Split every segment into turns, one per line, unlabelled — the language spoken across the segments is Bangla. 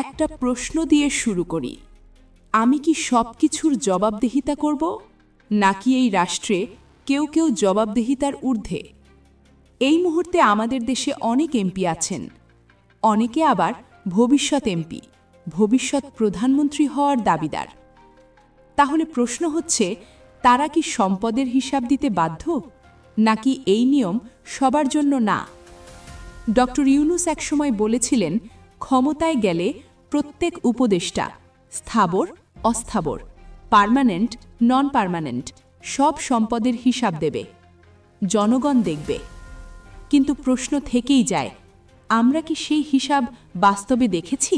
একটা প্রশ্ন দিয়ে শুরু করি। আমি কি সব কিছুর জবাবদিহিতা করব? নাকি এই রাষ্ট্রে কেউ কেউ জবাবদিহিতার ঊর্ধ্বে? এই মুহূর্তে আমাদের দেশে অনেক এমপি আছেন। অনেকে আবার ভবিষ্যৎ এমপি, ভবিষ্যৎ প্রধানমন্ত্রী হওয়ার দাবিদার। তাহলে প্রশ্ন হচ্ছে, তারা কি সম্পদের হিসাব দিতে বাধ্য? নাকি এই নিয়ম সবার জন্য না? ডক্টর ইউনুস একসময় বলেছিলেন, ক্ষমতায় গেলে প্রত্যেক উপদেষ্টা, স্থাবর, অস্থাবর, পার্মানেন্ট নন পার্মানেন্ট সব সম্পদের হিসাব দেবে। জনগণ দেখবে। কিন্তু প্রশ্ন থেকেই যায়, আমরা কি সেই হিসাব বাস্তবে দেখেছি?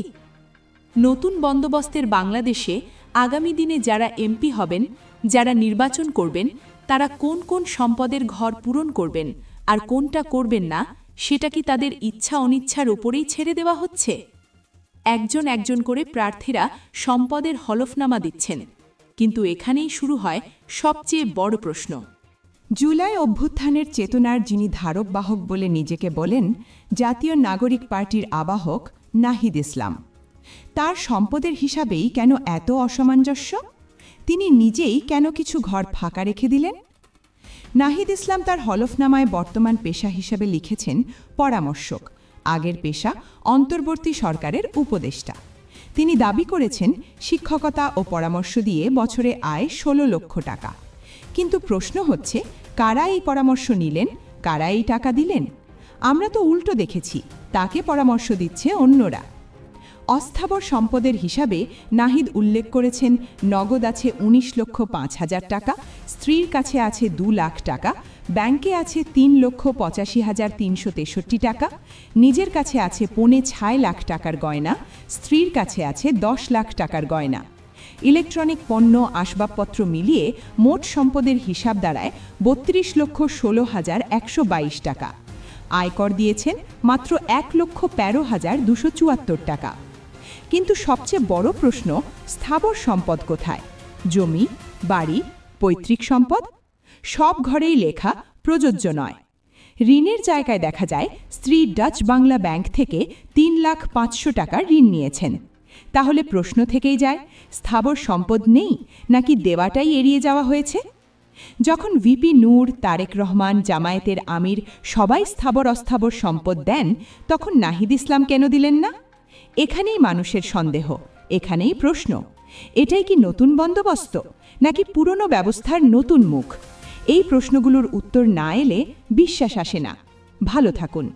নতুন বন্দোবস্তের বাংলাদেশে আগামী দিনে যারা এমপি হবেন, যারা নির্বাচন করবেন, তারা কোন কোন সম্পদের ঘর পূরণ করবেন আর কোনটা করবেন না, সেটা কি তাদের ইচ্ছা অনিচ্ছার ওপরেই ছেড়ে দেওয়া হচ্ছে? একজন একজন করে প্রার্থীরা সম্পদের হলফনামা দিচ্ছেন। কিন্তু এখানেই শুরু হয় সবচেয়ে বড় প্রশ্ন।
জুলাই অভ্যুত্থানের চেতনার যিনি ধারক বাহক বলে নিজেকে বলেন, জাতীয় নাগরিক পার্টির আবাহক নাহিদ ইসলাম। তার সম্পদের হিসাবেই কেন এত অসামঞ্জস্য? তিনি নিজেই কেন কিছু ঘর ফাঁকা রেখে দিলেন? নাহিদ ইসলাম তার হলফনামায় বর্তমান পেশা হিসাবে লিখেছেন পরামর্শক। আগের পেশা অন্তর্বর্তী সরকারের উপদেষ্টা। তিনি দাবি করেছেন, শিক্ষকতা ও পরামর্শ দিয়ে বছরে আয় ষোলো লক্ষ টাকা। কিন্তু প্রশ্ন হচ্ছে, কারা এই পরামর্শ নিলেন? কারা এই টাকা দিলেন? আমরা তো উল্টো দেখেছি, তাকে পরামর্শ দিচ্ছে অন্যরা। অস্থাবর সম্পদের হিসাবে নাহিদ উল্লেখ করেছেন, নগদ আছে ১৯ লক্ষ পাঁচ হাজার টাকা, স্ত্রীর কাছে আছে দু লাখ টাকা ব্যাংকে আছে তিন লক্ষ পঁচাশি হাজার তিনশো তেষট্টি টাকা, নিজের কাছে আছে পৌনে ছয় লাখ টাকার গয়না, স্ত্রীর কাছে আছে দশ লাখ টাকার গয়না। ইলেকট্রনিক পণ্য, আসবাবপত্র মিলিয়ে মোট সম্পদের হিসাব দাঁড়ায় বত্রিশ লক্ষ ষোলো হাজার একশো বাইশ টাকা। আয়কর দিয়েছেন মাত্র এক লক্ষ তেরো হাজার দুশো চুয়াত্তর টাকা। কিন্তু সবচেয়ে বড় প্রশ্ন, স্থাবর সম্পদ কোথায়? জমি, বাড়ি, পৈতৃক সম্পদ সব ঘরেই লেখা প্রযোজ্য নয়। ঋণের জায়গায় দেখা যায়, স্ত্রী ডাচ বাংলা ব্যাংক থেকে তিন লাখ পাঁচশো টাকা ঋণ নিয়েছেন। তাহলে প্রশ্ন থেকেই যায়, স্থাবর সম্পদ নেই নাকি দেওয়াটাই এড়িয়ে যাওয়া হয়েছে? যখন ভিপি নূর, তারেক রহমান, জামায়াতের আমির সবাই স্থাবর অস্থাবর সম্পদ দেন, তখন নাহিদ ইসলাম কেন দিলেন না? এখানেই মানুষের সন্দেহ, এখানেই প্রশ্ন। এটাই কি নতুন বন্দোবস্ত নাকি পুরনো ব্যবস্থার নতুন মুখ? এই প্রশ্নগুলোর উত্তর না এলে বিশ্বাস আসে না। ভালো থাকুন।